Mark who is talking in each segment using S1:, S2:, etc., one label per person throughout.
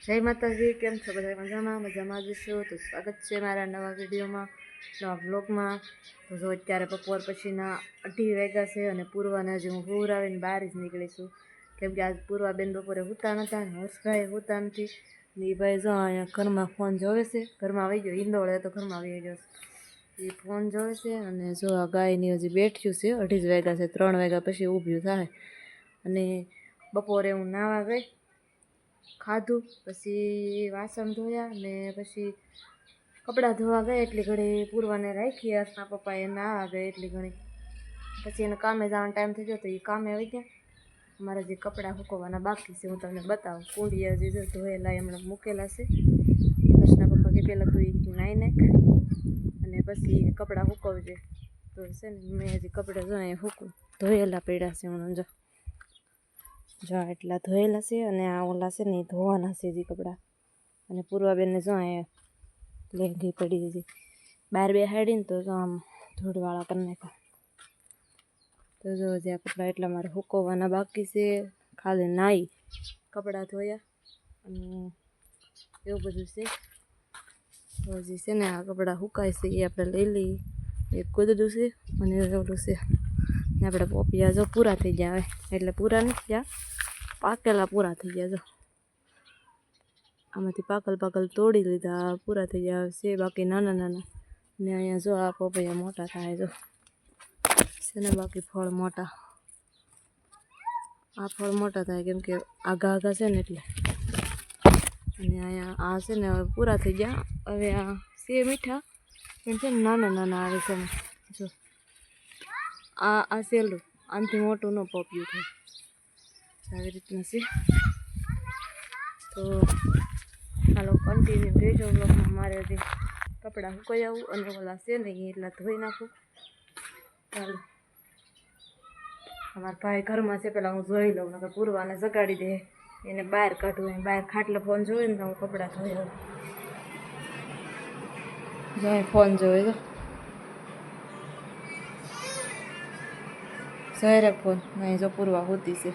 S1: જય માતાજી, કેમ છો બધા મજામાં? મજામાં જ છો. તો સ્વાગત છે મારા નવા વિડીયોમાં, નવા બ્લોગમાં તો જો અત્યારે બપોર પછીના અઢી વાગ્યા છે અને પૂર્વાને હજી હું હુર આવીને બહાર જ નીકળી છું. કેમ કે આજ પૂર્વાબેન બપોરે હોતા નહોતા ને હર્ષભાઈ હોતા નથી. ને એ ભાઈ જો અહીંયા ઘરમાં ફોન જોવે છે. ઘરમાં આવી ગયો ઈંદોળે તો ઘરમાં આવી ગયો એ ફોન જોવે છે અને જો આ ગાયની હજી બેઠ્યું છે. અઢી જ વાગ્યા છે, ત્રણ વાગ્યા પછી ઊભ્યું થાય. અને બપોરે હું નાવા ગઈ. ખાધું, પછી વાસણ ધોયા ને પછી કપડાં ધોવા ગયા એટલી ઘડી પૂરવાને રાખી હર્ષના પપ્પાએ નાવા ગયા એટલી ઘણી. પછી એને કામે જવાનો ટાઈમ થઈ ગયો તો એ કામે આવી ગયા. મારા જે કપડાં સુકવવાના બાકી છે, હું તમને બતાવું. કોડિયા જે ધોયેલા એમણે મૂકેલા છે. હર્ષના પપ્પા કે પહેલાં તું એ નાહી નાખ અને પછી કપડાં હુકવજે તો છે ને, મેં હજી કપડાં જો અહીંયા સૂકવું. ધોયેલા પડ્યા છે હમણાં જો. જો એટલા ધોયેલા છે અને આ ઓલા છે ને એ ધોવાના છે હજી કપડાં. અને પૂર્વાબેનને જો અહીંયા લેંઘી પડી હજી બહાર બેહાડીને તો જો આમ ધૂળવાળા કરી નાખ્યા. તો જો હજી આ કપડાં એટલા મારે હુકવવાના બાકી છે. ખાલી નાહી કપડાં ધોયા અને એવું બધું છે. તો હજી છે ને આ કપડાં સુકાય છે એ આપણે લઈ લઈએ. એક ગોદડું છે અને ઓલું છે. ને આપણે પોપિયા જો પૂરા થઈ ગયા હવે એટલે પૂરા નથી ગયા પાકેલા પૂરા થઈ ગયા જો આમાંથી પાકલ પાકલ તોડી લીધા પૂરા થઈ ગયા છે બાકી નાના નાના ને અહીંયા જો આ પોપૈયા મોટા થાય જો છે બાકી ફળ મોટા આ ફળ મોટા થાય કેમ કે આઘા આઘા છે ને એટલે અને અહીંયા આ છે ને હવે પૂરા થઈ ગયા હવે આ છે મીઠા પણ છે નાના નાના આવે છે આ આ સહેલું આનાથી મોટું ન પોપ્યું થાય. આવી રીતના છે. તો ચાલો કન્ટિન્યુ રહેજો બ્લોગમાં મારે હજી કપડાં સુકાઈ આવું અને ઓલા છે ને એટલા ધોઈ નાખું. ચાલો. અમારા ભાઈ ઘરમાં છે, પેલા હું જોઈ લઉં, નકર પૂરવાને જગાડી દે. એને બહાર કાઢું, એને બહાર ખાટલો ફોન જોયું ને તો હું કપડાં ધોઈ આવું જો અહીં ફોન જોવે સહેરે ફોન નહીં જો પૂરવા હોતી છે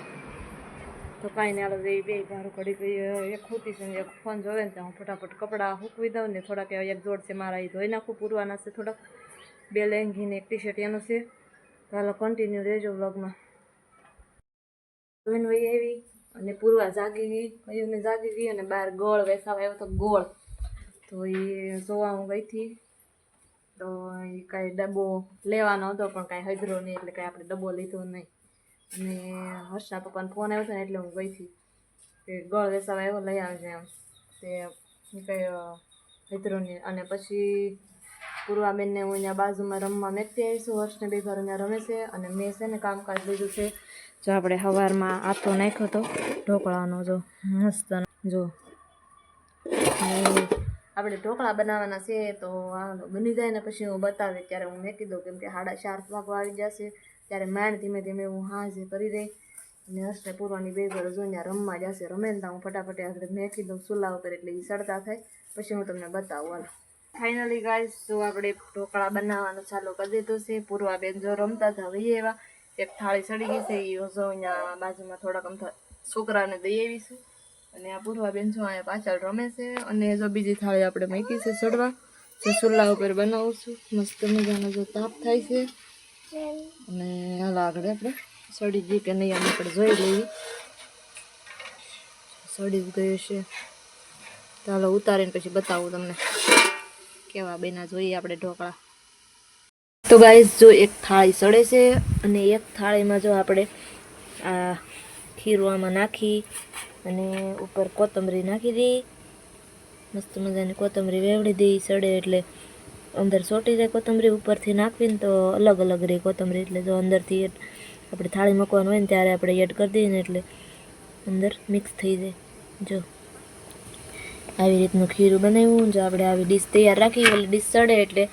S1: તો કાંઈ નહીં આલો એ બે ભારું ઘડી ગઈ એક હોતી છે ને એક ફોન જોવે ને હું ફટાફટ કપડાં હૂકવી દઉં ને થોડાક એક જોડ છે મારા એ ધોઈ નાખું પૂરવાના છે થોડાક બે લેંગી ને એક ટી શર્ટ એનું છે તો હાલો કન્ટિન્યુ રહેજો વ્લોગમાં ધોઈને વહી આવી અને પૂરવા જાગી ગઈ કયુંને જાગી ગઈ અને બહાર ગોળ વેસાવા આવ્યો તો ગોળ તો એ જોવા હું ગઈ હતી તો એ કાંઈ ડબ્બો લેવાનો હતો, પણ કાંઈ હજરો નહીં, એટલે કાંઈ આપણે ડબ્બો લીધો નહીં. અને હર્ષના પપ્પાને ફોન આવ્યો હતો ને, એટલે હું ગઈ હતી. કે ગળ વેસાવા એવો લઈ આવજે એમ. તે કંઈ હજરો નહીં. અને પછી પૂર્વાબેનને હું અહીંયા બાજુમાં રમવા મેકતી આવીશું હર્ષને બે ઘર અહીંયા રમે છે અને મેં છે ને કામકાજ લીધું છે. જો આપણે સવારમાં આથો નાખ્યો હતો ઢોકળાનો જો મસ્ત જો. આપણે ઢોકળા બનાવવાના છે તો બની જાય ને પછી હું બતાવી ત્યારે હું મેં કીધું કેમ કે સાડા ચાર વાગવા આવી જશે. ત્યારે માંડ ધીમે ધીમે હું હાજે કરી દઈ અને હર્ષને પૂરવાની બે ઘર જોઈને રમવા જશે. રમે ને હું ફટાફટ આપણે મેં કીધું સુલાવ ઉપર એટલે એ સડતા થાય. પછી હું તમને બતાવું. હાલો. ફાઇનલી ગાઈસ જો આપણે ઢોકળા બનાવવાનું ચાલુ કરી દીધું છે. પૂર્વા બેન જો રમતા હતા હવે એવા. એક થાળી સડી ગઈ છે. એ જો અહીંયા બાજુમાં થોડાક અમથા છોકરાને દઈ આવીશું. અને આ પૂર્વા બેન જો અહીંયા પાછળ રમે છે અને જો બીજી થાળી આપણે મૂકી છે સડવા, તો ચૂલા ઉપર બનાવું છું મસ્ત મજાનો જો તાપ થાય છે. અને હાલ આગળ આપણે સડી ગઈ કે નહીં આમ આપણે જોઈ લઈએ. સડી જ ગયું છે. ચાલો ઉતારીને પછી બતાવું તમને. કેવા બેના જોઈએ આપણે ઢોકળા. તો ગાઈસ જો એક થાળી સડે છે અને એક થાળીમાં જો આપણે આ ખીરવામાં નાખી અને ઉપર કોથમરી નાખી દઈ મસ્ત મજાની કોથમરી વેવડી દઈ સડે એટલે અંદર સોટી જાય કોથમરી ઉપરથી નાખવીને તો અલગ અલગ રહી કોથમરી. એટલે જો અંદરથી આપણે થાળી મૂકવાનું હોય ને ત્યારે આપણે એડ કરી દઈએ ને એટલે અંદર મિક્સ થઈ જાય. જો આવી રીતનું ખીરું બનાવ્યું. જો આપણે આવી ડીશ તૈયાર રાખી એટલે ડીશ સડે એટલે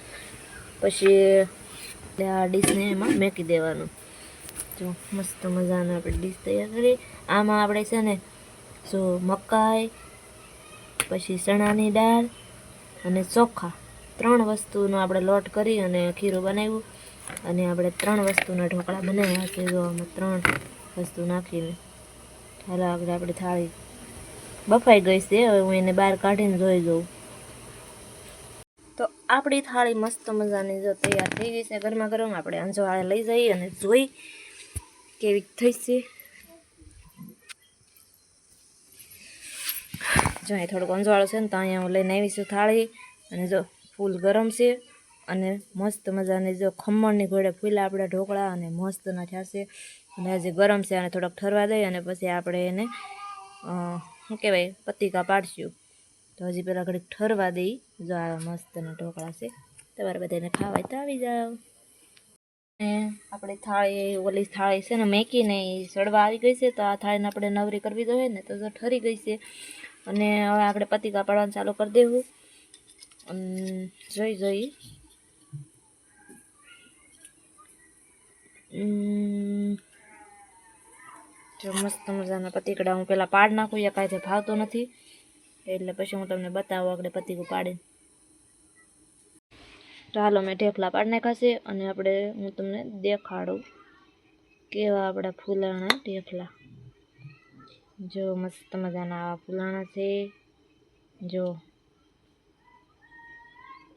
S1: પછી એટલે આ ડીશને એમાં મેકી દેવાનું. જો મસ્ત મજાનું આપણે ડીશ તૈયાર કરી. આમાં આપણે છે ને જો મકાઈ, પછી ચણાની દાળ અને ચોખા. ત્રણ વસ્તુનો આપણે લોટ કરી અને ખીરું બનાવ્યું અને આપણે ત્રણ વસ્તુના ઢોકળા બનાવ્યા છે. જો આમાં ત્રણ વસ્તુ નાખીને. ચાલો આગળ આપણે થાળી બફાઈ ગઈ છે. હવે હું એને બહાર કાઢીને જોઈ જોઉં તો આપણી થાળી મસ્ત મજાની જો તૈયાર થઈ ગઈ છે. ગરમા ગરમ આપણે અંજવાળે લઈ જઈએ અને જોઈ કેવી થઈ છે. જો અહીં થોડોક અંજવાળો છે ને તો અહીંયા હું લઈને આવીશું થાળી. અને જો ફૂલ ગરમ છે અને મસ્ત મજાની જો ખમણની ઘોડે ફૂલા આપણા ઢોકળા અને મસ્ત નાખ્યા છે. અને હજી ગરમ છે અને થોડોક ઠરવા દઈએ અને પછી આપણે એને શું કહેવાય, પતિકા પાડશું. તો હજી પહેલાં ઘડીક ઠરવા દઈ. જો આ મસ્તના ઢોકળા છે. તમારે બધાને ખાવાય તો આવી જાઓ. આપણી થાળી, ઓલી થાળી છે ને મેકીને સડવા આવી ગઈ છે. તો આ થાળીને આપણે નવરી કરવી જોઈએ ને તો જો ઠરી ગઈ છે. અને હવે આપણે પતિકા પાડવાનું ચાલુ કરી દેવું. જોઈ જોઈ. મસ્ત મજાના પતિકડા હું પહેલાં પાડ નાખું યા કાંઈ ભાવતો નથી. એટલે પછી હું તમને બતાવું આપણે પતિકું પાડીને. તો હાલો, મેં ઢેફલા પાડ નાખ્યા અને આપણે હું તમને દેખાડું કેવા આપણા ફૂલાણા ઢેફલા. જો મસ્ત મજાના આવા ફૂલાણા છે. જો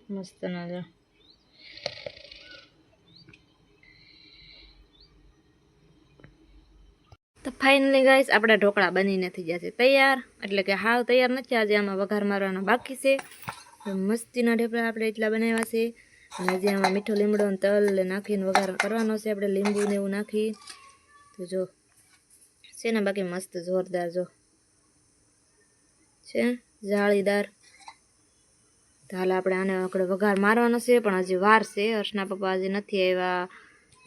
S1: મસ્ત નજો તો ફાઇનલી ગાઈસ આપણા ઢોકળા બનીને થઈ જશે તૈયાર. એટલે કે હાવ તૈયાર નથી, આજે આમાં વઘાર મારવાના બાકી છે. મસ્તીના ઢેપળા આપણે એટલા બનાવ્યા છે. અને હજી આમાં મીઠો લીમડો તલ નાખીને વઘાર કરવાનો છે. આપણે લીંબુ ને એવું નાખી. તો જો છે ને બાકી મસ્ત જોરદાર જો. છે? જાળીદાર. હાલ આપણે આને આપણે વઘાર મારવાનો છે, પણ હજી વાર છે. હર્ષના પપ્પા હજી નથી આવ્યા.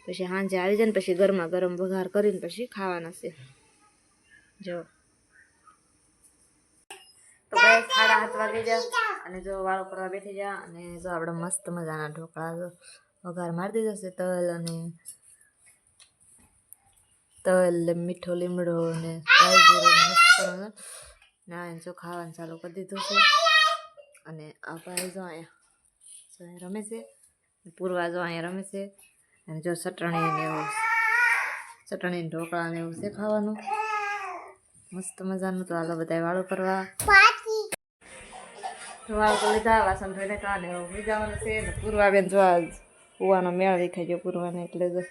S1: પછી સાંજે આવી જાય ને, પછી ગરમા ગરમ વઘાર કરીને પછી ખાવાના છે. જો. તો ગાઈસ સાડા સાત વાગી જા અને જો વાળો કરવા બેઠી જા અને જો આપણે મસ્ત મજાના ઢોકળા વઘાર મારી દીધો છે તલ અને તલ મીઠો લીમડો ને રાઈ જીરું મસ્ત મજાનું. ને આ એને જો ખાવાનું ચાલુ કરી દીધું છે અને આ ભાઈ જો અહીંયા જો અહીંયા રમે છે પૂર્વા જો અહીંયા રમે છે. અને જો ચટણી ને એવું ચટણી ઢોકળાને એવું છે. ખાવાનું મસ્ત મજાનું તો હાલો બધા વાળો કરવા તો વાળું તો લીધા વાસણ ધોઈને કાને એવું જવાનું છે ને પૂર્વાબેન જો આજ કૂવાનો મેળ દેખાઈ ગયો પૂર્વાને એટલે જો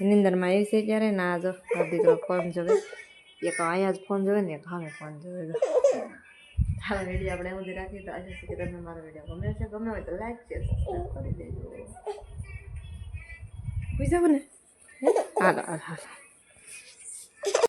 S1: નિંદરમાં આવી છે ક્યારે ના જો. દીકરો ફોન જોવે. એક અહીંયા જ ફોન જોવે ને એક હવે ફોન જોવે હાલો વીડિયો આપણે એવું રાખીએ તો આજે સુધી તમને મારો વીડિયો ગમે છે? ગમે હોય તો લાઈક છે સબસ્ક્રાઈબ કરી દેજો. જાવ ને. હાલો હાલો હાલો.